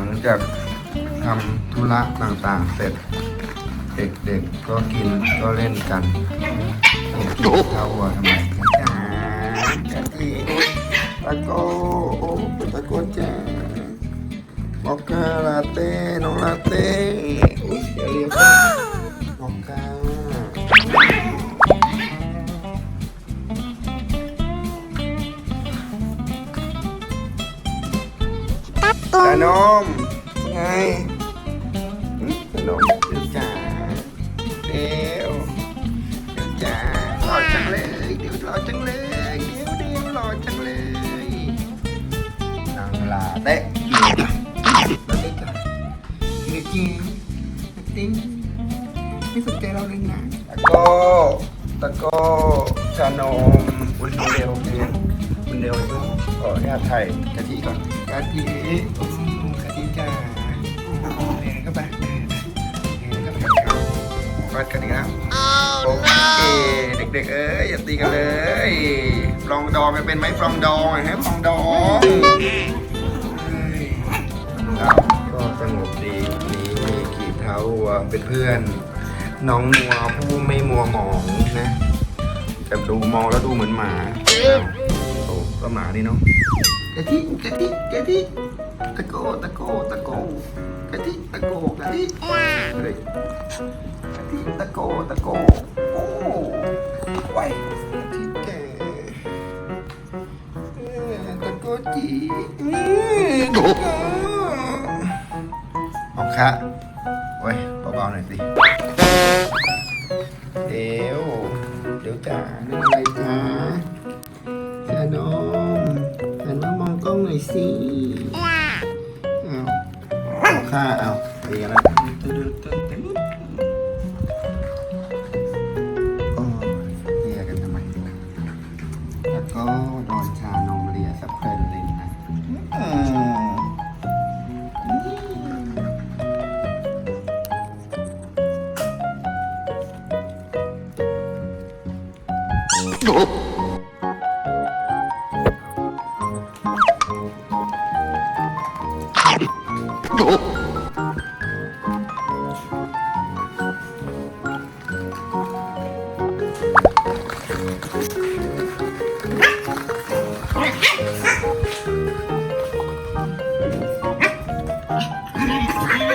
ลังจากทำธุระต่างๆ เสร็จ เด็กๆก็กินก็เล่นกันเข้าวัวทำไมจ้าจ้าทิตะโกโอ้ตะโกจ้ามอคคาลาเต้ น้องลาเต้ ขนมไงหึขนมเดี๋ยวจ้าเดี๋ยวเดี๋ยวจ้าหล่อจังเลยเดี๋ยวหล่อจังเลยเดี๋ยวเดี๋ยวหล่อจังเลยนางลาเต้กินจ้ะลาเต้จ้ะกินจริงจริงไม่สนใจเราเลยนะตะโก้ตะโก้ชานมคุณเดียวเรียนคุณเดียวเพิ่งขออนุญาตไทยกะทิก่อนกะทิอืมก เด็กๆ เอ้ยอย่าตีกันเลยฟลองดองกันเป็นไหมฟลองดองฮะฟลองดองครับก็สงบดีนี้มีขีดเท้าวัวเป็นเพื่อน น้องมัวผู้ไม่มัวหมองนะแต่ดูมองแล้วดูเหมือนหมาโอ้ก็หมานี่เนาะกะทิกะทิกะทิตะโกตะโกตะโกกะทิตะโกกะทิเฮ้ยกะทิตะโกตะโกโอ้ ไว้กะทิแก่เออตะโกจีอืมตะโกเอาค่ะโอ้ยเบาๆหน่อยสิ เดี๋ยว เดี๋ยวจ๋านั่นอะไรจ๊ะชานมหันมามองกล้องหน่อยสิเอาเอาค่าเอาเรียแล้ว Oh, my God.